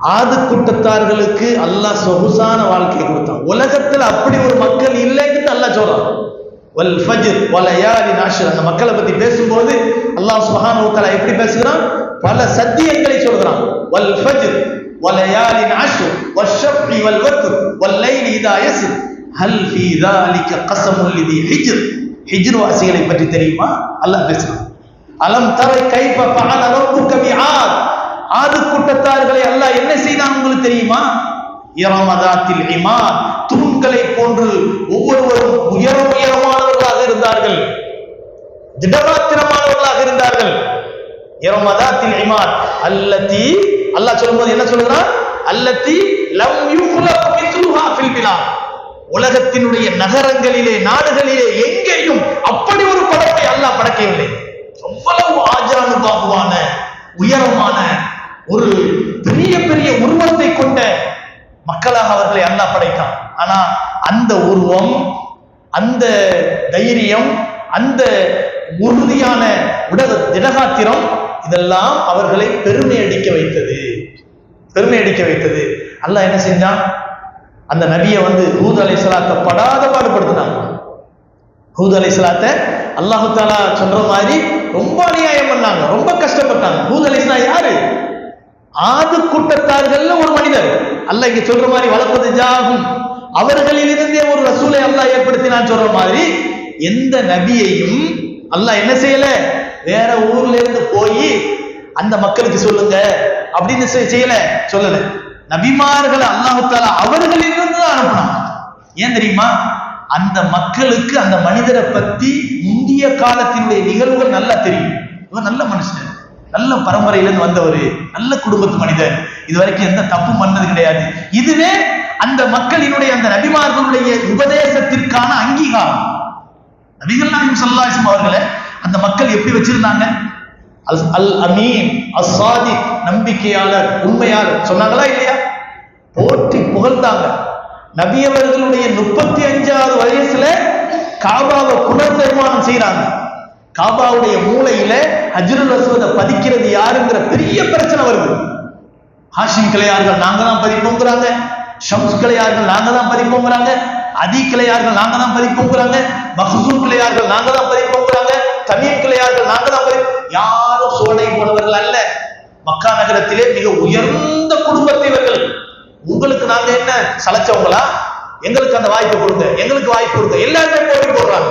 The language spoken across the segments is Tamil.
ஆது கூட்டத்தார்களுக்கு அல்லாஹ் சொகுசான வாழ்க்கை கொடுத்தான். உலகத்தில் அப்படி ஒரு மக்கள் இல்லைன்னு அல்லாஹ் சொல்றான். வல் ஃபஜ்ர் வல யாரி நாஷர். அந்த மக்களை பத்தி பேசும்போது அல்லாஹ் சுஹான் உத்தலா எப்படி பேசுகிறான்? பல சத்தியங்களை சொல்கிறான் வல் ஃபஜ்ர் வல யாரி நாஷர் வஷப்ரி வல் வத்து வல் லைல் இதா யஸ்ர். ஹல் ஃபீ தாலிக கஸமுல் லிதி ஹிஜ்ர். ஹிஜ்ர் வாசிகளை பற்றி தெரியுமா? அல்லாஹ் பேசுறான். அலம் தரை கைஃப ஃபஅல ரப்புக பிஆத் ஆது கூட்டத்தார்களை அல்லாஹ் என்ன செய்தான் உங்களுக்கு தெரியுமா? இரமதாத்தில் இமா தூண்களை போன்று ஒவ்வொருவரும் உயர உயரமானவர்களாக இருந்தார்கள். திடகாத்திரமானவர்களாக இருந்தார்கள். இரமதாத்தில் இமான். அல்லத்தி அல்லாஹ் சொல்லும்போது என்ன சொல்லுகிறான்? அல்லத்தி லம் யுக்லக் மித்லுஹா ஃபில் பிலாத். உலகத்தினுடைய நகரங்களிலே நாடுகளிலே எங்கேயும் அப்படி ஒரு படைப்பை அல்லாஹ் படைக்கவில்லை. அவ்வளவு ஆஜானுபாகுவான உயரமான ஒரு பெரிய பெரிய உருவத்தை கொண்ட மக்களாக அவர்களை அல்லாஹ் படைத்தான். ஆனா அந்த உருவம் அந்த தைரியம் அந்த உறுதியான உடல் திடகாத்திரம் இதெல்லாம் அவர்களை பெருமை அடிக்க வைத்தது. பெருமை அடிக்க வைத்தது. அல்லாஹ் என்ன செஞ்சான்? அந்த நபியை வந்து ஹூத் அலை சலாத்தை படாத பாடுபடுத்தினாங்க ஹூத் அலை சலாத்தை அல்லாஹு தாலா சொல்ற மாதிரி ரொம்ப அநியாயம் பண்ணாங்க ரொம்ப கஷ்டப்பட்டாங்க. ஹூத் அலை யாரு? ஆது கூட்டத்தார்கள் ஒரு மனிதர். அல்ல இங்க சொல்ற மாதிரி வளர்ப்பது ஜாகும். அவர்களில் இருந்தே ஒரு ரசூலை அல்லாஹ் ஏற்படுத்தினான் சொல்ற மாதிரி எந்த நபியையும் அல்லாஹ் என்ன செய்யல? வேற ஊர்ல இருந்து போய் அந்த மக்களுக்கு சொல்லுங்க அப்படின்னு செய்யல சொல்லல. நபிமார்கள் அல்லாஹால தாலா இருந்து தான் அனுப்பினான். ஏன் தெரியுமா? அந்த மக்களுக்கு அந்த மனிதரை பத்தி முந்திய காலத்தினுடைய நிகழ்வுகள் நல்லா தெரியும். இவன் நல்ல மனுஷன். நல்ல பரம்பரையிலிருந்து வந்தவர் நல்ல குடும்பத்து மனிதர். இது வரைக்கும் எந்த தப்பும் பண்ணது கிடையாது. இதுவே அந்த மக்களினுடைய அந்த நபிமார்களுடைய உபதேசத்திற்கான அங்கீகாரம். நபிகள் நாயகம் ஸல்லல்லாஹு அவர்களை அந்த மக்கள் எப்படி வச்சிருந்தாங்க? அல் அல் அமீன் அசாதி நம்பிக்கையாளர் உண்மையாளர். சொன்னாங்களா இல்லையா? போற்றி புகழ்ந்தாங்க. நபியவர்களுடைய முப்பத்தி அஞ்சாவது வயசுல காபாவை புனர் நிர்மாணம் செய்யறாங்க காபாவுடைய மூலையில ஹஜ்ருல் அஸ்வத பதிக்கிறது யாருங்கிற பெரிய பிரச்சனை வருது. ஹாஷிம் கிளையார்கள் நாங்க தான் பதிப்போங்கிறாங்க. ஷம்ஸ் கிளையார்கள் நாங்க தான் பதிப்போங்கிறாங்க. அதி கிளையார்கள் நாங்க தான் பதிப்போங்கிறாங்க. மஹசூம் கிளையார்கள் நாங்க தான் பதிப்போங்கிறாங்க. தமிழ் கிளையார்கள் நாங்க தான் பதி யாரும் சோடை போனவர்கள் அல்ல. மக்கா நகரத்திலே மிக உயர்ந்த குடும்பத்தை இவர்கள். உங்களுக்கு நாங்க என்ன சளைச்சவங்களா? எங்களுக்கு அந்த வாய்ப்பு கொடுங்க. எங்களுக்கு வாய்ப்பு கொடுங்க. எல்லாருமே போட்டி போடுறாங்க.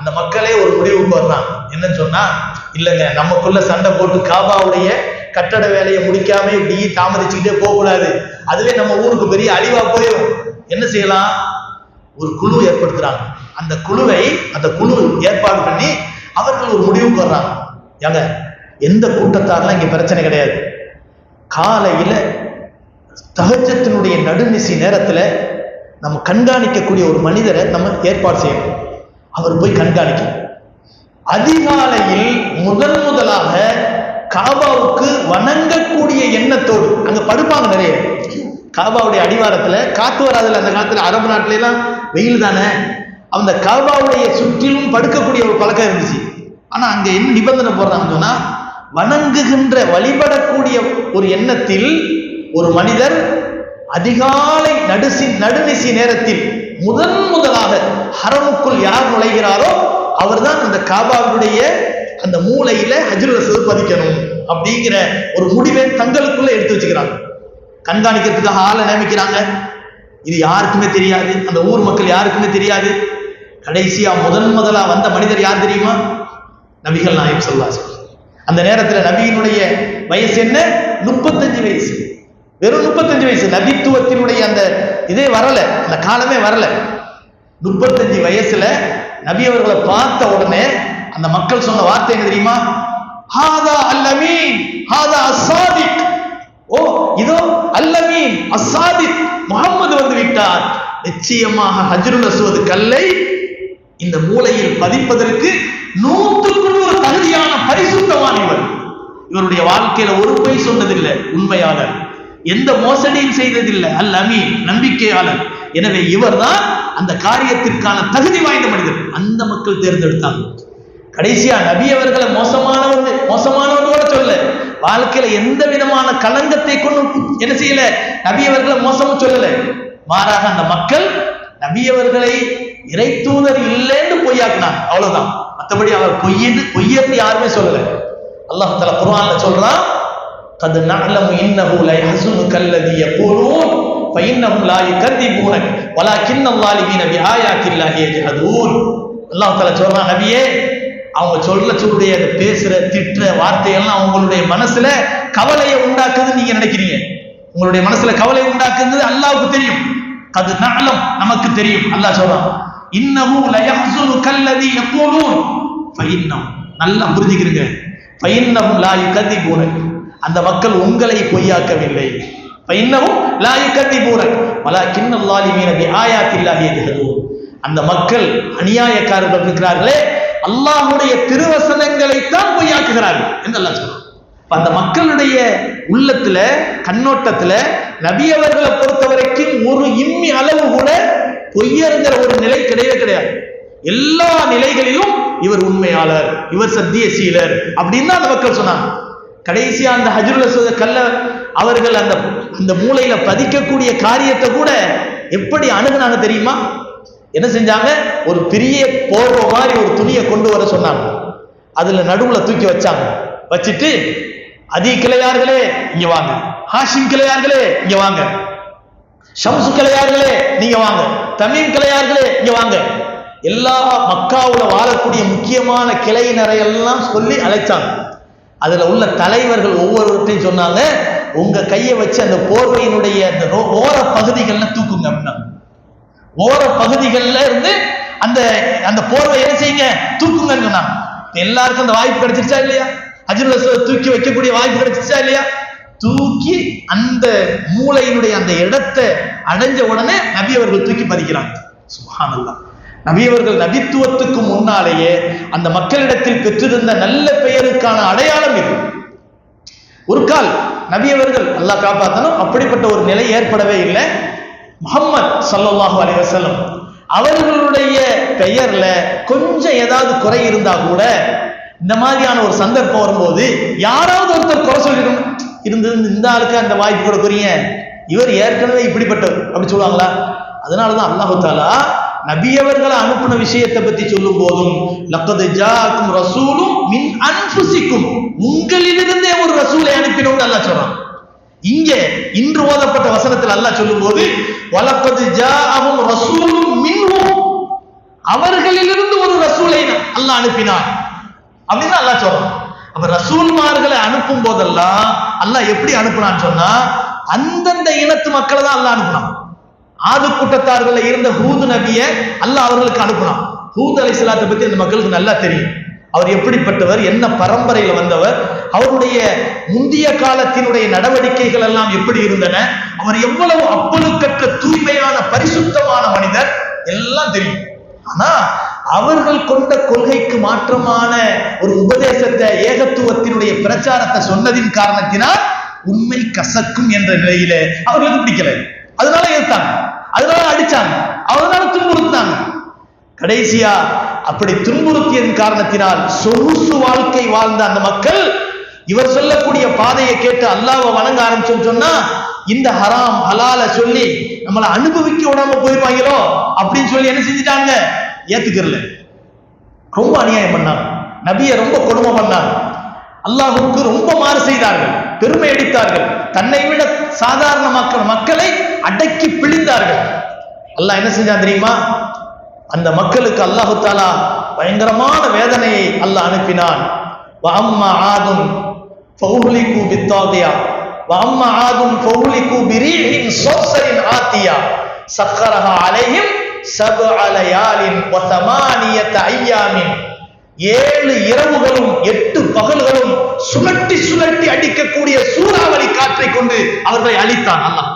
அந்த மக்களே ஒரு முடிவுக்கு வர்றாங்க. என்னன்னு சொன்னா இல்லைங்க நமக்குள்ள சண்டை போட்டு காபாவுடைய கட்டட வேலையை முடிக்காம இப்படி தாமதிச்சுக்கிட்டே போக கூடாது அதுவே நம்ம ஊருக்கு பெரிய அழிவா போயிடும் என்ன செய்யலாம்? ஒரு குழு ஏற்படுத்துறாங்க. அந்த குழுவை அந்த குழு ஏற்பாடு பண்ணி அவர்கள் ஒரு முடிவுக்கு வர்றாங்க. ஏங்க எந்த கூட்டத்தாரெல்லாம் இங்க பிரச்சனை கிடையாது. காலையில தகஜத்தினுடைய நடுநிசி நேரத்துல நம்ம கண்காணிக்கக்கூடிய ஒரு மனிதரை நம்ம ஏற்பாடு செய்யணும். அவர் போய் கண்காணிக்கும் அதிகாலையில் முதன் முதலாக காபாவுக்கு வணங்கக்கூடிய எண்ணத்தோடு அங்க படுப்பாங்க நிறைய காபாவுடைய அடிவாரத்துல காத்து வராதுல அந்த காலத்துல அரபு நாட்டுல எல்லாம் வெயில் தானே. அந்த காபாவுடைய சுற்றிலும் படுக்கக்கூடிய ஒரு பழக்கம் இருந்துச்சு. ஆனா அங்க என்ன நிபந்தனை போடுறாங்கன்னு சொன்னா வணங்குகின்ற வழிபடக்கூடிய ஒரு எண்ணத்தில் ஒரு மனிதர் அதிகாலை நடுசி நடுநிசி நேரத்தில் முதன் முதலாக ஹரமுக்குள் யார் நுழைகிறாரோ அவர்தான் அந்த காபாவுடைய அந்த மூளையில ஹஜ்ருல் அஸ்வத் பதிக்கணும் அப்படிங்கிற ஒரு முடிவை தங்களுக்குள்ள எடுத்து வச்சுக்கிறாங்க. கண்காணிக்கிறதுக்காக ஆளை நியமிக்கிறாங்க. இது யாருக்குமே தெரியாது. அந்த ஊர் மக்கள் யாருக்குமே தெரியாது. கடைசியா முதன் முதலா வந்த மனிதர் யார் தெரியுமா? நபிகள் நாயம் சொல்லாசு அந்த நேரத்துல நபியினுடைய வயசு என்ன? முப்பத்தஞ்சு வயசு. வெறும் முப்பத்தஞ்சு வயசு. நபித்துவத்தினுடைய அந்த இதே வரல. அந்த காலமே வரல. முப்பத்தஞ்சு வயசுல நபி அவர்களை பார்த்த உடனே அந்த மக்கள் சொன்ன வார்த்தை என்ன தெரியுமா? ஹாதா அல்லமீன் ஹாதா அசாதிக் ஓ இதோ அல்லமீன் அசாதிக் முகம்மது வந்து விட்டார். நிச்சயமாக ஹஜ்ருல் அசுவது கல்லை இந்த மூலையில் பதிப்பதற்கு நூற்றுக்கு நூறு தகுதியான பரிசுத்தமான இவர். இவருடைய வாழ்க்கையில ஒரு பொய் சொன்னதில்லை உண்மையாளர். எந்த மோசடியும் செய்ததில்லை. அல் அமீன் நம்பிக்கையாளர். எனவே இவர்தான் அந்த காரியத்திற்கான தகுதி வாய்ந்த மனிதர். அந்த மக்கள் தேர்ந்தெடுத்தாங்க. கடைசியா நபி அவர்களை மோசமானவங்க மோசமானவங்க கூட சொல்ல வாழ்க்கையில எந்த விதமான களங்கத்தை கொண்டு என்ன செய்யல? நபி அவர்களை மோசமும் சொல்லல. மாறாக அந்த மக்கள் நபி அவர்களை இறை தூதர் இல்லைன்னு பொய்யாக்குனாங்க. அவ்வளவுதான். மத்தபடி அவர் பொய்யன்னு பொய்யன்னு யாருமே சொல்லல. அல்லாஹ் தஆலா குர்ஆன்ல சொல்றான் قد نعلم انه لا يحزنك الذي يقولون فانهم لا يكذبونك ولكن الظالمين بآيات الله يجحدون அல்லாஹ் தஆலா சொல்றான் நபியே அவங்க சொல்ல சொல்லுடைய அந்த பேசுற திட்டுற வார்த்தையெல்லாம் அவங்களுடைய மனசுல கவலையை உண்டாக்குதுன்னு நீங்க நினைக்கிறீங்க உங்களுடைய மனசுல கவலை உண்டாக்குறது அல்லாஹ்வுக்கு தெரியும் அது நஅலம் நமக்கு தெரியும் அல்லாஹ் சொல்றான் இன்னஹு லயஹ்சுனு கல்லதி யகூலூன் ஃபஇன்னஹு நல்லா புரிஞ்சுக்கிறீங்க ஃபஇன்னஹு லா யுகதிபூன அந்த மக்கள் உங்களை பொய்யாக்கவில்லை. ஃபஇன்னஹு லா மலா கிண்ணல்லாலி அல்லாலிமீன பிஆயாத்தில்லாஹி யஜ்ஹதூன் அந்த மக்கள் அநியாயக்காரர்கள் இருக்கிறார்களே அல்லாஹ்வுடைய திருவசனங்களைத்தான் பொய்யாக்குகிறார்கள் என்று அல்லாஹ் சொல்றான். அந்த மக்களுடைய உள்ளத்துல கண்ணோட்டத்துல நபி அவர்களை பொறுத்த வரைக்கும் ஒரு இம்மி அளவு கூட பொய்யருங்கிற ஒரு நிலை கிடையவே கிடையாது. எல்லா நிலைகளிலும் இவர் உண்மையாளர் இவர் சத்தியசீலர் அப்படின்னு அந்த மக்கள் சொன்னாங்க. கடைசியா அந்த ஹஜ்ருல் அஸ்வத கல்ல அவர்கள் அந்த அந்த மூளையில பதிக்கக்கூடிய காரியத்தை கூட எப்படி அணுகுனாங்க தெரியுமா? என்ன செஞ்சாங்க? ஒரு பெரிய போர்வ மாதிரி ஒரு துணியை கொண்டு வர சொன்னாங்க. அதுல நடுவுல தூக்கி வச்சாங்க. வச்சுட்டு அதி கிளையார்களே இங்க வாங்க. ஹாஷிம் கிளையார்களே இங்க வாங்க. ஷம்சு கிளையார்களே நீங்க வாங்க. தமிழ் கிளையார்களே இங்க வாங்க. எல்லா மக்காவுல வாழக்கூடிய முக்கியமான கிளையினரை எல்லாம் சொல்லி அழைச்சாங்க. அதுல உள்ள தலைவர்கள் ஒவ்வொருவர்கிட்டையும் சொன்னாங்க உங்க கையை வச்சு அந்த போர்வையினுடைய அந்த ஓர பகுதிகள்ல தூக்குங்க அப்படின்னா. ஓர பகுதிகள்ல இருந்து அந்த அந்த போர்வை என்ன செய்யுங்க? தூக்குங்கன்னு சொன்னாங்க. எல்லாருக்கும் அந்த வாய்ப்பு கிடைச்சிருச்சா இல்லையா? அஜுல் தூக்கி வைக்கக்கூடிய வாய்ப்பு கிடைச்சிருச்சா இல்லையா? தூக்கி அந்த மூளையினுடைய அந்த இடத்தை அடைஞ்ச உடனே நபி அவர்கள் தூக்கி பதிக்கிறாங்க சுப்ஹானல்லாஹ் நபியவர்கள் நபித்துவத்துக்கு முன்னாலேயே அந்த மக்களிடத்தில் பெற்றிருந்த நல்ல பெயருக்கான அடையாளம் இது. ஒரு கால் நபியவர்கள் அல்லா அல்லாஹ் அப்படிப்பட்ட ஒரு நிலை ஏற்படவே இல்லை. முகம்மது சல்லாஹு அலைஹி வஸல்லம் அவர்களுடைய பெயர்ல கொஞ்சம் ஏதாவது குறை இருந்தா கூட இந்த மாதிரியான ஒரு சந்தர்ப்பம் வரும்போது யாராவது ஒருத்தர் குறை சொல்லிடணும். இருந்து இந்த ஆளுக்கு அந்த வாய்ப்பு கொடுக்குறீங்க. இவர் ஏற்கனவே இப்படிப்பட்டவர். அப்படி சொல்லுவாங்களா? அதனாலதான் அல்லாஹு தாலா நபியவர்களை அனுப்பின விஷயத்தை பத்தி சொல்லும் போதும் லக்கது ஜாக்கும் ரசூலும் மின் அன்புசிக்கும் உங்களிலிருந்தே ஒரு ரசூலை அனுப்பினோம்னு அல்லா சொல்றான். இங்கே இன்று ஓதப்பட்ட வசனத்தில் அல்லாஹ் சொல்லும்போது ஜா அவும் ரசூலும் மின்வும் அவர்களிலிருந்து ஒரு ரசூலை அல்லாஹ் அனுப்பினார் அப்படின்னு அல்லாஹ் சொல்றான். அப்ப ரசூல்மார்களை அனுப்பும் போதெல்லாம் அல்லாஹ் எப்படி அனுப்புனான்னு சொன்னா அந்தந்த இனத்து மக்களை தான் அல்லாஹ் அனுப்புனான். ஆது கூட்டத்தார்கள் இருந்த ஹூது நபிய அல்லாஹ் அவர்களுக்கு அனுப்புனான். ஹூத் அலைஹிஸ்ஸலாத்தை பத்தி அந்த மக்களுக்கு நல்லா தெரியும். அவர் எப்படிப்பட்டவர் என்ன பரம்பரையில் வந்தவர் அவருடைய முந்திய காலத்தினுடைய நடவடிக்கைகள் எல்லாம் எப்படி இருந்தன அவர் எவ்வளவு அப்பழுக்கற்ற தூய்மையான பரிசுத்தமான மனிதர் எல்லாம் தெரியும். ஆனா அவர்கள் கொண்ட கொள்கைக்கு மாற்றமான ஒரு உபதேசத்தை ஏகத்துவத்தினுடைய பிரச்சாரத்தை சொன்னதின் காரணத்தினால் உண்மை கசக்கும் என்ற நிலையில அவர்களுக்கு பிடிக்கல. அதனால ஏத்தாங்க அதனால அடிச்சாங்க. அதனால துன்புறுத்தாங்க கடைசியா அப்படி துன்புறுத்தியதன் காரணத்தினால் சொகுசு வாழ்க்கை வாழ்ந்த அந்த மக்கள் இவர் சொல்லக்கூடிய பாதையை கேட்டு அல்லாவை வணங்க ஆரம்பிச்சோம்னு சொன்னா இந்த ஹராம் ஹலால சொல்லி நம்மளை அனுபவிக்க விடாம போயிருவாங்களோ அப்படின்னு சொல்லி என்ன செஞ்சுட்டாங்க? ஏத்துக்கிறல. ரொம்ப அநியாயம் பண்ணாங்க. நபியை ரொம்ப கொடுமை பண்ணாங்க. அல்லாஹுக்கு ரொம்ப மாறு செய்தார்கள். பெருமை அடித்தார்கள். தன்னை விட சாதாரண மக்கள் மக்களை அடக்கி பிழிந்தார்கள். அல்லாஹ் என்ன செஞ்சான் தெரியுமா? அந்த மக்களுக்கு அல்லாஹு தாலா பயங்கரமான வேதனையை அல்லாஹ் அனுப்பினான். வஅம்மா ஆதும் ஃபௌஹ்லிகு பித்தாகியா வஅம்மா ஆதுன் ஃபௌஹ்லிகு பிரீஹின் சோசரின் ஆத்தியா. சக்கரஹா அலையும் சபு அலையாலின் வசமானியத்த ஐயாமின். ஏழு இரவுகளும் எட்டு பகல்களும் சுழட்டி சுழட்டி அடிக்கக்கூடிய சூறாவளி காற்றை கொண்டு அவர்களை அழித்தான் அல்லாஹ்.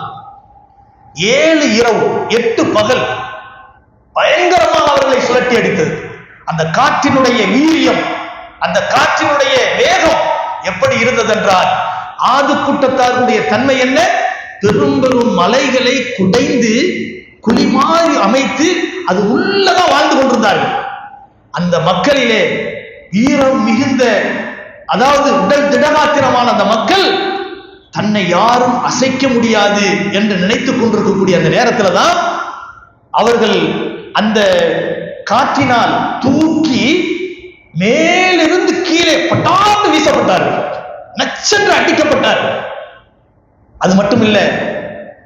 ஏழு இரவு எட்டு பகல் பயங்கரமாக அவர்களை சுழட்டி அடித்தது. அந்த காற்றினுடைய வீரியம் அந்த காற்றினுடைய வேகம் எப்படி இருந்தது என்றால் ஆது கூட்டத்தாருடைய தன்மை என்ன? பெரும் பெரும் மலைகளை குடைந்து குழி அமைத்து அது உள்ளதான் வாழ்ந்து கொண்டிருந்தார்கள். அந்த மக்களிலே வீரம் மிகுந்த அதாவது உடல் திடமாத்திரமான அந்த மக்கள் தன்னை யாரும் அசைக்க முடியாது என்று நினைத்துக் கொண்டிருக்கக்கூடிய அந்த நேரத்துல தான் அவர்கள் அந்த காற்றினால் தூக்கி மேலிருந்து கீழே பட்டாந்து வீசப்பட்டார்கள். நச்சென்று அடிக்கப்பட்டார்கள். அது மட்டும் இல்ல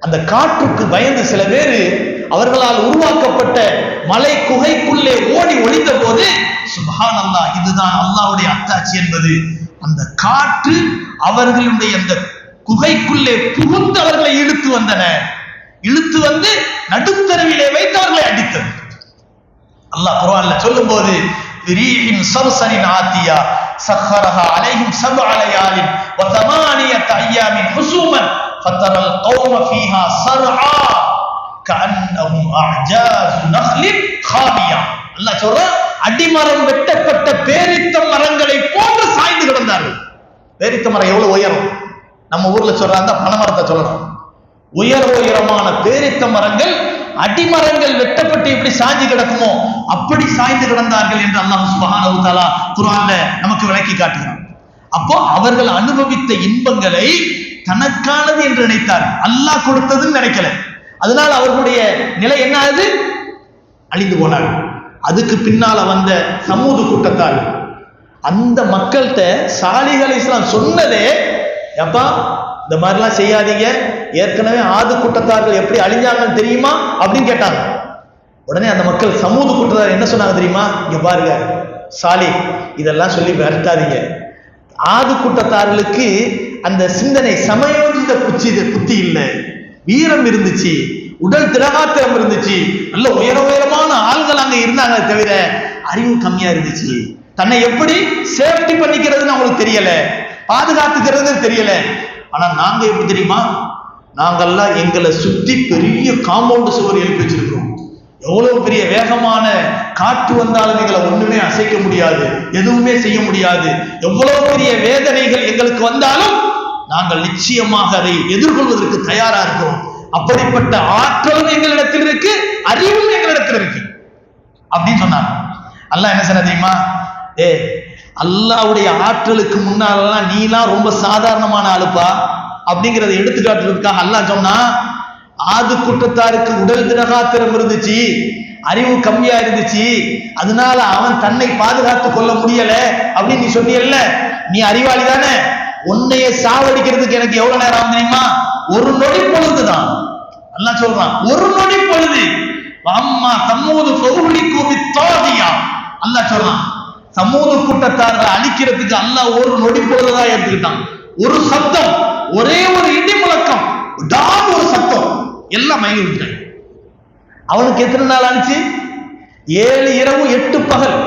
அந்த காற்றுக்கு பயந்து சில பேர் அவர்களால் உருவாக்கப்பட்ட மலை குகைக்குள்ளே ஓடி ஒளிந்த போது சுபஹான் அல்லா இதுதான் அல்லாவுடைய அத்தாட்சி என்பது அந்த காற்று அவர்களுடைய அந்த குகைக்குள்ளே புகுந்து அவர்களை இழுத்து வந்தன. இழுத்து வந்து நடுத்தரவிலே வைத்து அவர்களை அடித்தது. அல்லாஹ் குரான்ல சொல்லும் போது ரீஹின் சர்சரின் ஆத்தியா சஹரஹா அலைஹிம் சப அலையாலின் வதமானியத் ஐயாமின் ஹுசூமன் கௌம ஃபீஹா சர்ஆ கஅன்னஹும் அஜாஸ் நஹ்லின் காமியா அல்லாஹ் சொல்றான் அடிமரம் வெட்டப்பட்ட பேரித்த மரங்களை போன்று சாய்ந்து கிடந்தார்கள். பேரித்த மரம் எவ்வளவு உயரம்? நம்ம ஊர்ல சொல்றாங்க பனைமரத்தை சொல்லணும். உயர உயரமான பேரித்த மரங்கள் அடிமரங்கள் வெட்டப்பட்டு எப்படி சாய்ந்து கிடக்குமோ அப்படி சாய்ந்து கிடந்தார்கள் என்று அல்லாஹ் சுப்ஹானஹு தாலா குரான்ல நமக்கு விளக்கி காட்டுகிறான். அப்போ அவர்கள் அனுபவித்த இன்பங்களை தனக்கானது என்று நினைத்தார். அல்லாஹ் கொடுத்ததுன்னு நினைக்கல. அதனால் அவர்களுடைய நிலை என்ன ஆகுது? அழிந்து போனார்கள். அதுக்கு பின்னால வந்த சமூக கூட்டத்தார்கள். அந்த மக்கள்கிட்ட சாலிகள் இஸ்லாம் சொன்னதே ஏப்பா இந்த மாதிரிலாம் செய்யாதீங்க. ஏற்கனவே ஆது கூட்டத்தார்கள் எப்படி அழிஞ்சாங்கன்னு தெரியுமா அப்படின்னு கேட்டாங்க. உடனே அந்த மக்கள் சமூக கூட்டத்தார் என்ன சொன்னாங்க தெரியுமா? இங்க பாருங்க சாலி இதெல்லாம் சொல்லி விரட்டாதீங்க. ஆது கூட்டத்தார்களுக்கு அந்த சிந்தனை சமயோஜித புத்தி புத்தி இல்லை. வீரம் இருந்துச்சு உடல் திரகாத்திரம் இருந்துச்சு. நல்ல உயர உயரமான ஆள்கள் அங்க இருந்தாங்க தவிர அறிவு கம்மியா இருந்துச்சு. தன்னை எப்படி சேஃப்டி பண்ணிக்கிறதுன்னு அவங்களுக்கு தெரியல. பாதுகாத்துக்கிறது தெரியல. ஆனா நாங்க எப்படி தெரியுமா? நாங்கெல்லாம் எங்களை சுத்தி பெரிய காம்பவுண்ட் சுவர் எழுப்பி வச்சிருக்கிறோம். எவ்வளவு பெரிய வேகமான காற்று வந்தாலும் எங்களை ஒண்ணுமே அசைக்க முடியாது எதுவுமே செய்ய முடியாது. எவ்வளவு பெரிய வேதனைகள் எங்களுக்கு வந்தாலும் நாங்கள் நிச்சயமாக அதை எதிர்கொள்வதற்கு தயாரா இருக்கிறோம் அப்படிப்பட்ட ஆற்றலும் எங்களிடத்தில் இருக்கு அறிவும் எங்களிடத்தில் இருக்கு. அப்படின்னு சொன்னாங்க. அல்ல என்ன சொன்ன தெரியுமா? ஏ அல்லாவுடைய ஆற்றலுக்கு முன்னாலெல்லாம் நீலாம் ரொம்ப சாதாரணமான ஆளுப்பா? அப்படிங்கிறத எடுத்துக்காட்டுறதுக்காக அல்லாஹ் சொன்னா ஆது குற்றத்தாருக்கு உடல் திரகாத்திரம் இருந்துச்சு அறிவு கம்மியா இருந்துச்சு அதனால அவன் தன்னை பாதுகாத்து கொள்ள முடியல அப்படின்னு நீ சொன்னியல்ல. நீ அறிவாளி தானே? உன்னைய சாவடிக்கிறதுக்கு எனக்கு எவ்வளவு நேரம் ஆகும் தெரியுமா? ஒரு நொடி பொழுதுதான் அல்லாஹ் சொல்றான் ஒரு நொடி பொழுது. அம்மா தம்மோது பொருளி கூவி தோதியா அல்லா சொல்றான் சமூக கூட்டத்தாரரை அழிக்கிறதுக்கு அல்லா ஒரு நொடி பொழுதுதான் எடுத்துக்கிட்டான் ஒரு சத்தம் ஒரே ஒரு இடி முழக்கம் ஒரு சத்தம். எல்லாம் மயங்கி விட்டாங்க அவனுக்கு எத்தனை நாள் ஆச்சு? ஏழு இரவு எட்டு பகல்.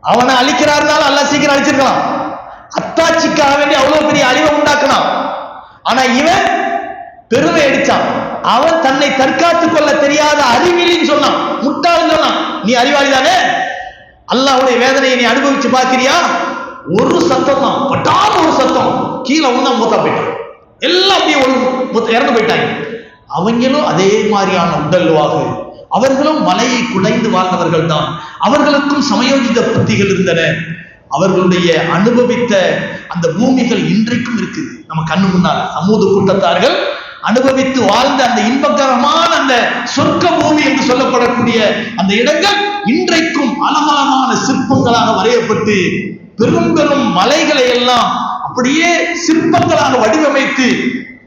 அவனை அழிக்கிறாருனால அல்ல சீக்கிரம் அழிச்சிருக்கலாம். அத்தாட்சிக்காக வேண்டி அவ்வளவு பெரிய அழிவை உண்டாக்கலாம். ஆனா இவன் பெருமை அடிச்சான். அவன் தன்னை தற்காத்துக் கொள்ள தெரியாத அறிவிலின்னு சொன்னான். முட்டாள்னு சொன்னான். நீ அறிவாளி தானே அல்லாவுடைய வேதனையை நீ அனுபவிச்சு பார்க்கிறியா? ஒரு சத்தம் தான். பட்டாத ஒரு சத்தம். கீழே ஒண்ணா மூத்தா போயிட்டான். எல்லாம் அப்படியே ஒரு மூத்த- இறந்து போயிட்டாங்க. அவங்களும் அதே மாதிரியான உடல்வாக. அவர்களும் மலையை குடைந்து வாழ்ந்தவர்கள் தான். அவர்களுக்கும் சமயோஜித புத்திகள் இருந்தன. அவர்களுடைய அனுபவித்த அந்த பூமிகள் இன்றைக்கும் இருக்குது. நம்ம கண்ணு முன்னால். சமூக கூட்டத்தார்கள் அனுபவித்து வாழ்ந்த அந்த இன்பகரமான அந்த சொர்க்க பூமி என்று சொல்லப்படக்கூடிய அந்த இடங்கள் இன்றைக்கும் அழகான சிற்பங்களாக வரையப்பட்டு பெரும் பெரும் மலைகளை எல்லாம் அப்படியே சிற்பங்களாக வடிவமைத்து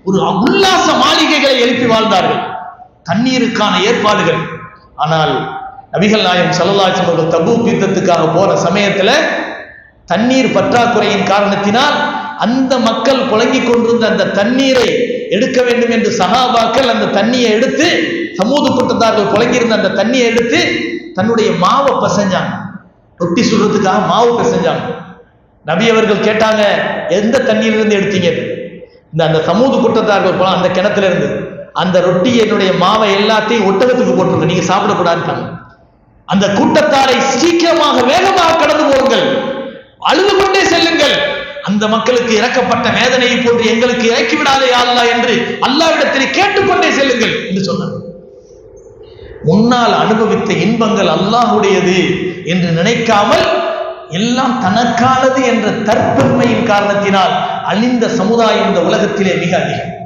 ஒரு உல்லாச மாளிகைகளை எழுப்பி வாழ்ந்தார்கள். தண்ணீருக்கான ஏற்பாடுகள். ஆனால் நபிகள் நாயம் சல்லல்லாஹு அவர்கள் தபு யுத்தத்துக்காக போற சமயத்துல தண்ணீர் பற்றாக்குறையின் காரணத்தினால் அந்த மக்கள் புழங்கிக் கொண்டிருந்த அந்த தண்ணீரை எடுக்க வேண்டும் என்று சகாபாக்கள் அந்த தண்ணியை எடுத்து சமூக கூட்டத்தார்கள் புழங்கியிருந்த அந்த தண்ணியை எடுத்து தன்னுடைய மாவை பசைஞ்சாங்க. ரொட்டி சுடுறதுக்காக மாவு பசைஞ்சாங்க. நபி அவர்கள் கேட்டாங்க எந்த தண்ணியிலிருந்து எடுத்தீங்க? இந்த அந்த சமூக கூட்டத்தார்கள் போல அந்த கிணத்துல இருந்து அந்த ரொட்டி என்னுடைய மாவை எல்லாத்தையும் ஒட்டகத்துக்கு போட்டுருங்க நீங்க சாப்பிடக்கூடாதுட்டாங்க அந்த கூட்டத்தாரை சீக்கிரமாக வேகமாக கடந்து போங்கள். அழுது கொண்டே செல்லுங்கள். அந்த மக்களுக்கு இறக்கப்பட்ட வேதனையை போன்று எங்களுக்கு இறக்கி விடாதே யா அல்லாஹ் என்று அல்லாவிடத்தில் கேட்டுக்கொண்டே செல்லுங்கள் என்று சொன்னார் முன்னால் அனுபவித்த இன்பங்கள் அல்லாஹுடையது என்று நினைக்காமல் எல்லாம் தனக்கானது என்ற தற்பெருமையின் காரணத்தினால் அழிந்த சமுதாயம் இந்த உலகத்திலே மிக அதிகம்.